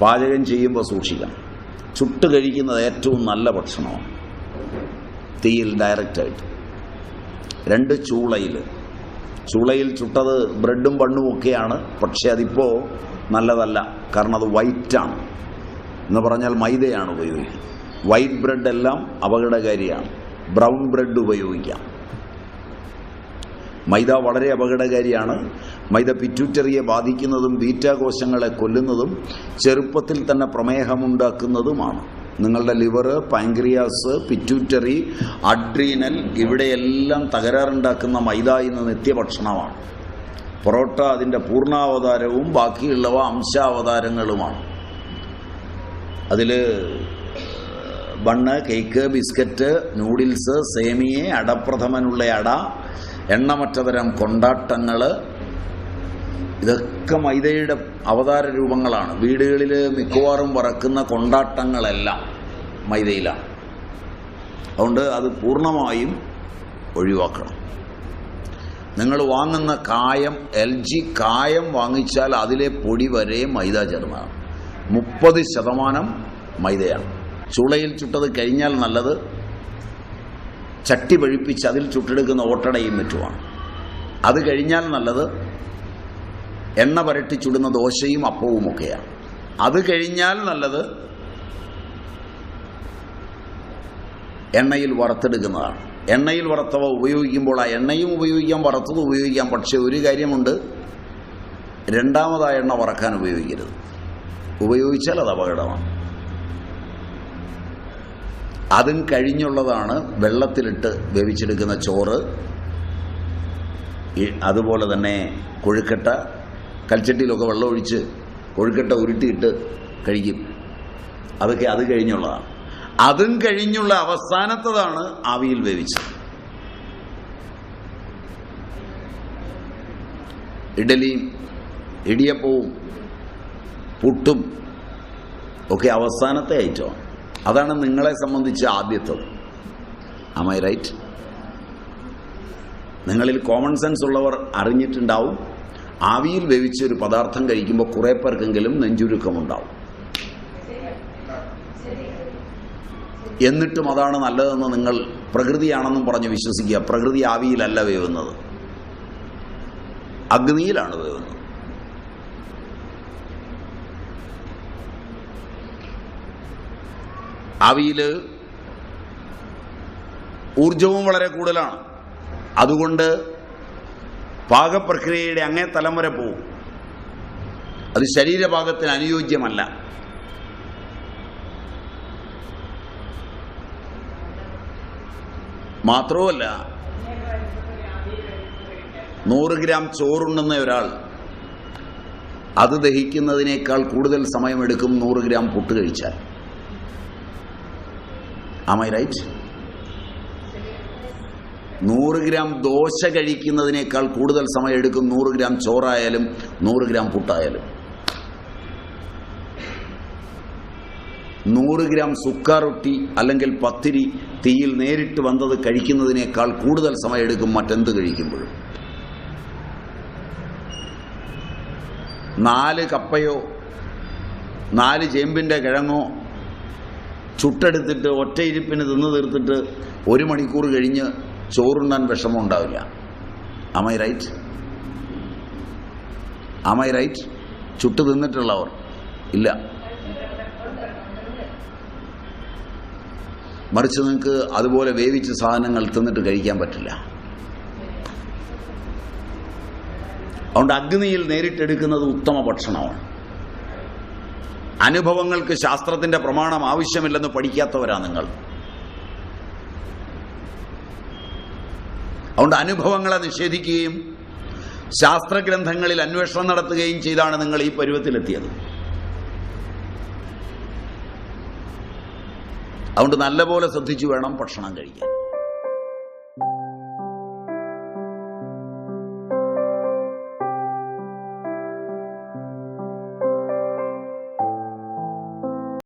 പാചകം ചെയ്യുമ്പോൾ സൂക്ഷിക്കണം ചുട്ട് കഴിക്കുന്നത് ഏറ്റവും നല്ല ഭക്ഷണമാണ്. തീയിൽ ഡയറക്റ്റായിട്ട് രണ്ട് ചൂളയിൽ ചൂളയിൽ ചുട്ടത് ബ്രെഡും ബണ്ണും ഒക്കെയാണ്. പക്ഷേ അതിപ്പോൾ നല്ലതല്ല. കാരണം അത് വൈറ്റാണ് എന്ന് പറഞ്ഞാൽ മൈദയാണ് ഉപയോഗിക്കുന്നത്. വൈറ്റ് ബ്രെഡ് എല്ലാം അപകടകാരിയാണ്. ബ്രൗൺ ബ്രെഡ് ഉപയോഗിക്കാം. മൈദ വളരെ അപകടകാരിയാണ്. മൈദ പിറ്റ്യൂറ്ററിയെ ബാധിക്കുന്നതും ബീറ്റാ കോശങ്ങളെ കൊല്ലുന്നതും ചെറുപ്പത്തിൽ തന്നെ പ്രമേഹമുണ്ടാക്കുന്നതുമാണ്. നിങ്ങളുടെ ലിവർ പാങ്ക്രിയാസ് പിറ്റ്യൂറ്ററി അഡ്രീനൽ ഇവിടെയെല്ലാം തകരാറുണ്ടാക്കുന്ന മൈദ ഇന്ന് നിത്യഭക്ഷണമാണ്. പൊറോട്ട അതിന്റെ പൂർണാവതാരവും ബാക്കിയുള്ളവ അംശാവതാരങ്ങളുമാണ്. അതിൽ ബണ്ണ് കേക്ക് ബിസ്ക്കറ്റ് നൂഡിൽസ് സേമിയെ അടപ്രഥമനുള്ള അട എണ്ണമറ്റതരം കൊണ്ടാട്ടങ്ങൾ ഇതൊക്കെ മൈദയുടെ അവതാര രൂപങ്ങളാണ്. വീടുകളിൽ മിക്കവാറും വറക്കുന്ന കൊണ്ടാട്ടങ്ങളെല്ലാം മൈദയിലാണ്. അതുകൊണ്ട് അത് പൂർണമായും ഒഴിവാക്കണം. നിങ്ങൾ വാങ്ങുന്ന കായം എൽ ജി കായം വാങ്ങിച്ചാൽ അതിലെ പൊടി വരെ മൈദ ചേർന്നതാണ്. മുപ്പത് ശതമാനം മൈദയാണ്. ചുളയിൽ ചുട്ടത് കഴിഞ്ഞാൽ നല്ലത് ചട്ടി പഴിപ്പിച്ച് അതിൽ ചുട്ടെടുക്കുന്ന ഓട്ടടയും മറ്റുമാണ് അത് കഴിഞ്ഞാൽ നല്ലത് എണ്ണ പരട്ടി ചുടുന്ന ദോശയും അപ്പവും ഒക്കെയാണ്. അത് കഴിഞ്ഞാൽ നല്ലത് എണ്ണയിൽ വറുത്തെടുക്കുന്നതാണ്. എണ്ണയിൽ വറുത്തവ ഉപയോഗിക്കുമ്പോൾ ആ എണ്ണയും ഉപയോഗിക്കാം വറുത്തത് ഉപയോഗിക്കാം. പക്ഷേ ഒരു കാര്യമുണ്ട് രണ്ടാമതായ എണ്ണ വറക്കാൻ ഉപയോഗിക്കരുത്. ഉപയോഗിച്ചാൽ അത് അപകടമാണ്. അതും കഴിഞ്ഞുള്ളതാണ് വെള്ളത്തിലിട്ട് വേവിച്ചെടുക്കുന്ന ചോറ്. അതുപോലെ തന്നെ കൊഴുക്കട്ട കൽച്ചട്ടിയിലൊക്കെ വെള്ളമൊഴിച്ച് കൊഴുക്കട്ട ഉരുട്ടിയിട്ട് കഴിക്കും. അതൊക്കെ അത് കഴിഞ്ഞുള്ളതാണ്. അതും കഴിഞ്ഞുള്ള അവസാനത്തതാണ് ആവിയിൽ വേവിച്ചത്. ഇഡലിയും ഇടിയപ്പവും പുട്ടും ഒക്കെ അവസാനത്തെ ഐറ്റമാണ്. അതാണ് നിങ്ങളെ സംബന്ധിച്ച് ആദ്യത്തത്. ആമൈ റൈറ്റ് നിങ്ങളിൽ കോമൺ സെൻസ് ഉള്ളവർ അറിഞ്ഞിട്ടുണ്ടാവും. ആവിയിൽ വേവിച്ച ഒരു പദാർത്ഥം കഴിക്കുമ്പോൾ കുറേ പേർക്കെങ്കിലും നെഞ്ചുരുക്കമുണ്ടാവും. എന്നിട്ടും അതാണ് നല്ലതെന്ന് നിങ്ങൾ പ്രകൃതിയാണെന്നും പറഞ്ഞ് വിശ്വസിക്കുക. പ്രകൃതി ആവിയിലല്ല വേവുന്നത്. അഗ്നിയിലാണ് വേവുന്നത്. ആവിയിൽ ഊർജവും വളരെ കൂടുതലാണ്. അതുകൊണ്ട് പാകപ്രക്രിയയുടെ അങ്ങേ തലം വരെ പോവും. അത് ശരീരഭാഗത്തിന് അനുയോജ്യമല്ല. മാത്രവുമല്ല നൂറ് ഗ്രാം ചോറുണ്ടെന്ന ഒരാൾ അത് ദഹിക്കുന്നതിനേക്കാൾ കൂടുതൽ സമയമെടുക്കും നൂറ് ഗ്രാം പുട്ട് കഴിച്ചാൽ. ആമൈ റൈറ്റ് നൂറ് ഗ്രാം ദോശ കഴിക്കുന്നതിനേക്കാൾ കൂടുതൽ സമയം എടുക്കും നൂറ് ഗ്രാം ചോറായാലും നൂറ് ഗ്രാം പുട്ടായാലും. നൂറ് ഗ്രാം സുക്കാറൊട്ടി അല്ലെങ്കിൽ പത്തിരി തീയിൽ നേരിട്ട് വന്നത് കഴിക്കുന്നതിനേക്കാൾ കൂടുതൽ സമയം എടുക്കും മറ്റെന്ത് കഴിക്കുമ്പോഴും. നാല് കപ്പയോ നാല് ചേമ്പിന്റെ കിഴങ്ങോ ചുട്ടെടുത്തിട്ട് ഒറ്റയിരിപ്പിന് തിന്നു തീർത്തിട്ട് ഒരു മണിക്കൂർ കഴിഞ്ഞ് ചോറുണ്ണാൻ വിഷമം ഉണ്ടാവില്ല അമൈ റൈറ്റ് അമൈ റൈറ്റ് ചുട്ട് തിന്നിട്ടുള്ളവർ. ഇല്ല. മറിച്ച് നിങ്ങൾക്ക് അതുപോലെ വേവിച്ച സാധനങ്ങൾ തിന്നിട്ട് കഴിക്കാൻ പറ്റില്ല. അതുകൊണ്ട് അഗ്നിയിൽ നേരിട്ടെടുക്കുന്നത് ഉത്തമ ഭക്ഷണമാണ്. അനുഭവങ്ങൾക്ക് ശാസ്ത്രത്തിന്റെ പ്രമാണം ആവശ്യമില്ലെന്ന് പഠിക്കാത്തവരാ നിങ്ങൾ. അതുകൊണ്ട് അനുഭവങ്ങളെ നിഷേധിക്കുകയും ശാസ്ത്രഗ്രന്ഥങ്ങളിൽ അന്വേഷണം നടത്തുകയും ചെയ്താണ് നിങ്ങൾ ഈ പരുവത്തിലെത്തിയത്. അതുകൊണ്ട് നല്ലപോലെ ശ്രദ്ധിച്ചു വേണം ഭക്ഷണം കഴിക്കാൻ.